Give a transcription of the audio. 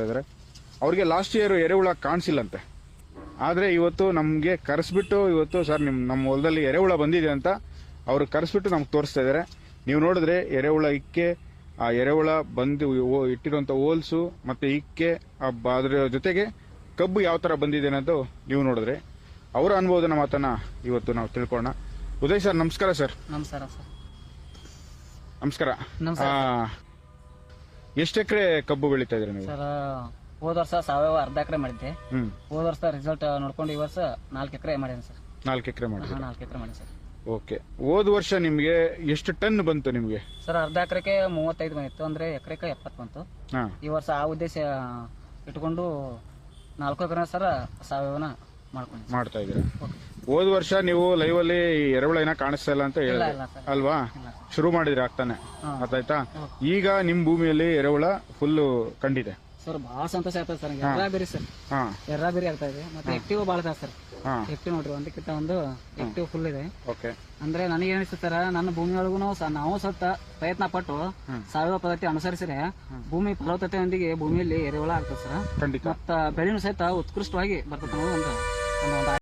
ಇದ್ದಾರೆ ಅವ್ರಿಗೆ last year ಎರೆಹುಳ ಕಾಣಿಸಿಲ್ಲಂತೆ. ಆದರೆ ಇವತ್ತು ನಮಗೆ ಕರೆಸ್ಬಿಟ್ಟು ಇವತ್ತು ಸರ್ ನಿಮ್ಮ ನಮ್ಮ ಹೊಲದಲ್ಲಿ ಎರೆಹುಳ ಬಂದಿದೆ ಅಂತ ಅವ್ರು ಕರೆಸ್ಬಿಟ್ಟು ನಮ್ಗೆ ತೋರಿಸ್ತಾ ಇದ್ದಾರೆ ನೀವು ನೋಡಿದ್ರೆ ಎರೆಹುಳ ಇಕ್ಕೆ ಆ ಎರೆಹುಳ ಬಂದು ಇಟ್ಟಿರುವಂತ ಇಟ್ಟಿರುವಂಥ ಹೋಲ್ಸು ಮತ್ತು ಇಕ್ಕೆ ಅದ್ರ ಜೊತೆಗೆ ಕಬ್ಬು ಯಾವ ಥರ ಬಂದಿದೆ ಅನ್ನೋದು ನೀವು ನೋಡಿದ್ರೆ ಅವರ ಅನುಭವದ ಮಾತನ್ನ ಇವತ್ತು ನಾವು ತಿಳ್ಕೊಳ್ಳೋಣ. ಉದಯ್ ಸರ್ ನಮಸ್ಕಾರ ಸರ್ ನಮಸ್ಕಾರ ಸರ್ ನಮಸ್ಕಾರ. ನಮಸ್ಕಾರ. ಎಷ್ಟು ಎಕರೆ ಕಬ್ಬು ಬೆಳೀತಾ ಇದ್ರಿ ನೀವು? ಸರ್ ಹೋದ ವರ್ಷ ಸಾವಯವ ಅರ್ಧ ಎಕರೆ ಮಾಡಿದ್ದೆ. ಹ್ಮ್. ಹೋದ ವರ್ಷ ರಿಸಲ್ಟ್ ನೋಡ್ಕೊಂಡು ಈ ವರ್ಷ ನಾಲ್ಕು ಎಕರೆ ಮಾಡಿದೆ ಸರ್. ನಾಲ್ಕು ಎಕರೆ ಮಾಡಿ ಹಾಂ ನಾಲ್ಕು ಎಕರೆ ಮಾಡಿ ಸರ್. ಓಕೆ. ಹೋದ ವರ್ಷ ನಿಮಗೆ ಎಷ್ಟು ಟನ್ ಬಂತು ನಿಮಗೆ? ಸರ್ ಅರ್ಧ ಎಕರೆಗೆ ಮೂವತ್ತೈದು ಬಂದಿತ್ತು ಅಂದ್ರೆ ಎಕರೆಗೆ ಎಪ್ಪತ್ತು ಬಂತು. ಹಾ. ಈ ವರ್ಷ ಆ ಉದ್ದೇಶ ಇಟ್ಕೊಂಡು ನಾಲ್ಕು ಎಕರೆ ಸರ್ ಸಾವಯವನ ಮಾಡ್ಕೊಂಡು ಮಾಡ್ತಾ ಇದ್ದೀರಾ? ಹೋದ ವರ್ಷ ನೀವು ಲೈವ್ ಅಲ್ಲಿ ಎರವಳ ಎರೆಹುಳ ಏನೋ ಕಾಣಿಸ್ತಾ ಇಲ್ಲ ಅಂತ ಇಲ್ಲ ಹೇಳಿದ್ರೆ. ಇಲ್ಲ ಸರ್. ಅಲ್ವಾ? ಶುರು ಮಾಡಿದ್ರಿ ಆಗ್ತಾನೆ. ಆಯ್ತಾ ಅರ್ಥಾಯ್ತಾ ಈಗ ನಿಮ್ ಭೂಮಿಯಲ್ಲಿ ಎರೆಹುಳ ಫುಲ್ ಕಂಡಿದೆ. ಸರ್ ಭಾಳ ಸಂತೋಷ ಆಗ್ತದೆ ಸರ್ ಎರ್ರಾ ಬೇರೆ ಸರ್. ಹಾ. ಎರ್ರಾ ಬೇರೆ ಆಗ್ತಾ ಇದೆ. ಮತ್ತೆ ಎಕ್ಟಿವ್ ಭಾಳ ಇದೆ ಸರ್. ಹಾ. ಆಕ್ಟಿವ್ ನೋಡ್ರಿ ಒಂದಕ್ಕಿಂತ ಒಂದು ಎಕ್ಟಿವ್ ಫುಲ್ ಇದೆ. ಓಕೆ. ಅಂದ್ರೆ ನನಗೆ ಅನಿಸುತ್ತಾರ ನನ್ನ ಭೂಮಿ ಒಳಗೂ ಸಹ ನಾವು ಸತ್ತ ಪ್ರಯತ್ನ ಪಟ್ಟು ಸಾವಯವ ಪದ್ಧತಿ ಅನುಸರಿಸಿದ್ರೆ ಭೂಮಿ ಫಲವತ್ತತೆಯೊಂದಿಗೆ ಭೂಮಿಯಲ್ಲಿ ಎರೆಹುಳ ಆಗ್ತದೆ ಸರ್. ಖಂಡಿತ. ಮತ್ತ ಬೆಳೆನೂ ಸಹಿತ ಉತ್ಕೃಷ್ಟವಾಗಿ ಬರ್ತದೆ ಅನ್ನೋದು ಒಂದು ನನ್ನ ಒಂದು